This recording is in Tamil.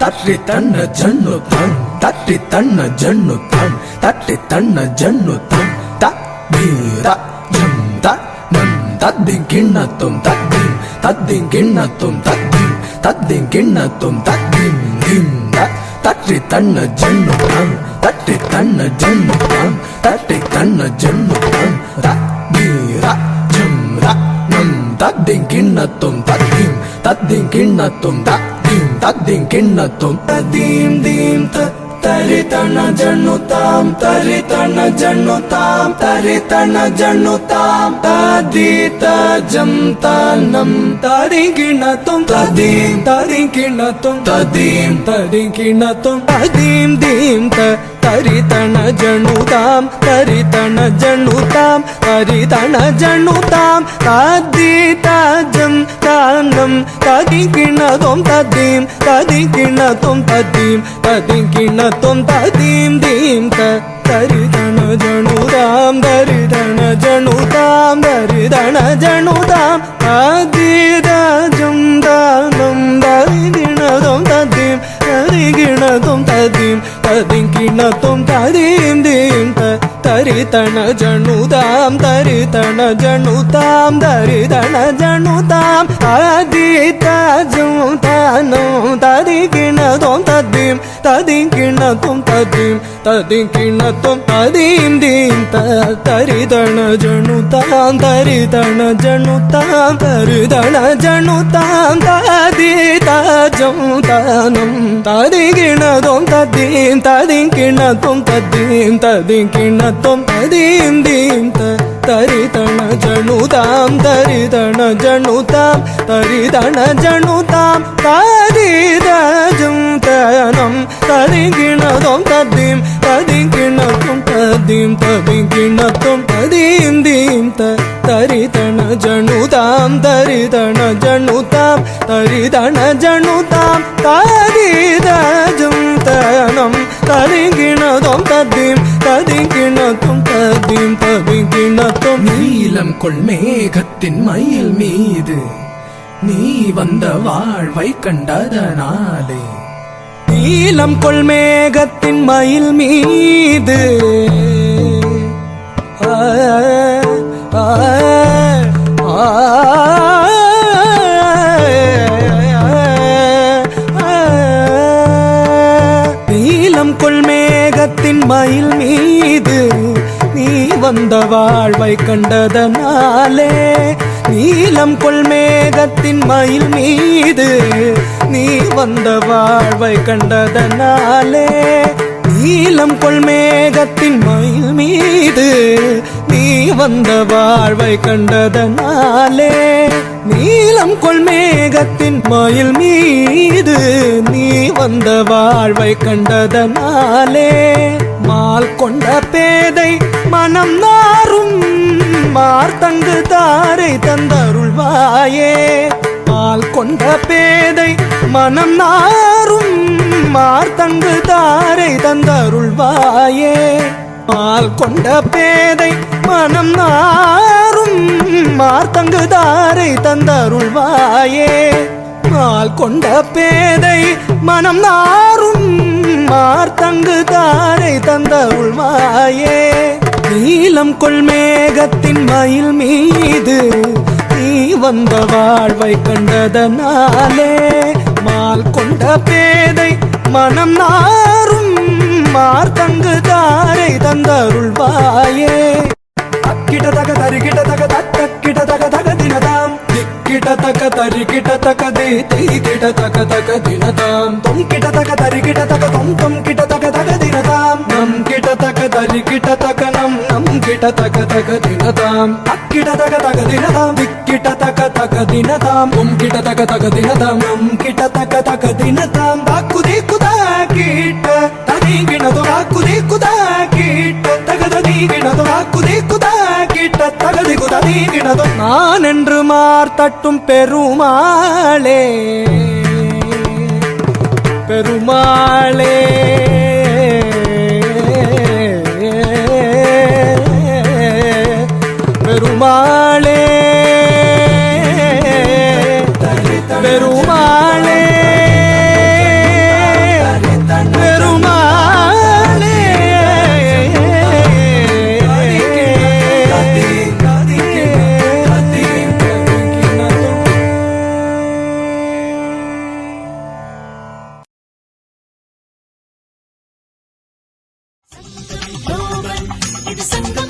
ತಟ್ಟಿ ತನ್ನ ಜನ್ನು ತನ್ ತಟ್ಟಿ ತನ್ನ ಜನ್ನು ತನ್ ತಟ್ಟಿ ತನ್ನ ಜನ್ನು ತನ್ ತೀರ ಜಂ ತನ್ ತದ್ದಿಂ ಕಿಣ್ಣ ತುಂ ತದ್ದಿಂ ತದ್ದಿಂ ಕಿಣ್ಣ ತುಂ ತದ್ದಿಂ ತದ್ದಿಂ ಕಿಣ್ಣ ತುಂ ತದ್ದಿಂ ದಿಂದ ತಟ್ಟಿ ತನ್ನ ಜನ್ನು ತನ್ ತಟ್ಟಿ ತನ್ನ ಜನ್ನು ತನ್ ತಟ್ಟಿ ತನ್ನ ಜನ್ನು ತನ್ ತೀರ ಜಂ ರ ನಂ ತದ್ದಿಂ ಕಿಣ್ಣ ತುಂ ತದ್ದಿಂ ತದ್ದಿಂ ಕಿಣ್ಣ ತುಂ ತದ್ದಿಂ తద్దిం కిన్నత్వం తదీం దీం తరితణ జన్నుతాం తరితణ జన్నుతాం తరితణ జన్నుతాం తదీత జం తనం తరింకిణతం తదీం తరింకిణతం తదీం. తరింకిణతం తదీం దీం త ತರಿತಣ ಜಣುತಾಂ ತರಿತಣ ಜಣುತಾಂ ತರಿತಣ ಜಣುತಾಂ ತದ್ದಿ ತಾಜಂ ತಾನಂ ತದಿಕಿಣ ತೊಂ ತದ್ದೀಂ ತದಿಕಿಣ ತೊಂ ತದ್ದೀಂ ತದಿಕಿಣ ತೊಂ ತದ್ದೀಂ ದೀಂ ತ ತರಿತಣ ಜಣುತಾಂ ತರಿತಣ ಜಣುತಾಂ ತರಿತಣ ಜಣುತಾಂ ತದ್ದಿ ತಾಜಂ താനം തരികിണതും തദ്ദീം തരികിണതും തദ്ദീം ತದಿಂಕಿಣತುಂ ತದಿಂದಿಂತ ತರಿತಣ ಜಣುದಾಂ ತರಿತಣ ಜಣುತಾಂ ತರಿತಣ ಜಣುತಾಂ ತದಿತ ಜುತಾನು ತದಿಕಿಣತುಂ ತದ್ದಿಂ ತದಿಂಕಿಣತುಂ ತದ್ದಿಂ ததி தஜம் தனம் தரி கிண்ணதும் ததீம் தரி கிண்ணதும் ததீம் ததி கிண்ணத்தும் ததீம் தீம் த தரி தன ஜணு தாம் தரி தன ஜணு தாம் தரி தன ஜணு தாம் ததி தஜம் தனம் தாம் தரி தன ஜணு தாம் ததி தஜம் தனம் ததி கிணதும் ததீம் ததி கிணத்தும் ததீம் ததி கிணத்தும் நீலம் கொள் மேகத்தின் மயில் மீது நீ வந்த வாழ்வை கண்டதனாலே. நீலம் கொள் மேகத்தின் மயில் மீது நீலம் கொள் மயில் மீது நீ வந்த வாழ்வை கண்டதனாலே நீலம் கொள் மேகத்தின் மயில் மீது நீ வந்த வாழ்வை கண்டதனாலே நீலம் கொள் வந்த வாழ்வை கண்டதனாலே நீலம் கொள் மேகத்தின் மயில் மீது நீ வந்த வாழ்வை கண்டதனாலே மால் கொண்ட பேதை மனம் நாரும் மார்த்தங்கு தாரை தந்தருள்வாயே மால் கொண்ட பேதை மனம் நாரும் மார்த்தங்கு தாரை தந்தருள்வாயே மால் கொண்ட பேதை மனம் நாரும் மார்த்தங்குதாரை தந்தருள்வாயே. மால் கொண்ட பேதை மனம் நாரும் மார்த்தங்குதாரை தந்தருள்வாயே. நீலம் கொள் மேகத்தின் மயில் மீது நீ வந்த வாழ்வை கண்டதனாலே. மால் கொண்ட பேதை மனம் நாரும் மார்த்தங்கு தாரை தந்தருள்வாயே. దిక్కిట తగ తరిగిట తగ తక్కిట తగ తగ తినదాం దిక్కిట తక తరికిట తక దిట తక తక తినదాం తొమ్కిట తగ తరిగిట తగ తొమ్ తొమ్కిట తగ తగ తినదాం నమ్కిట తక తరికిట తక నమ్ నమ్కిట తక తగ తినదాం అక్కిట తగ తగ తినదాం దిక్కిట తక తగ తినదాం తొమ్కిట తగ తగ తినదాం నమ్కిట తక తగ తినదాం దాక్కు దిక్కుదా కీట తగినదు దాక్కు దిక్కుదా కీట తగద దీగినదు దాక్కు దిక్కుదా தாக்குதி தகுதி கிட்ட கிடதும் நான் என்று மார் தட்டும் பெருமாளே. பெருமாளே. இது சங்கம்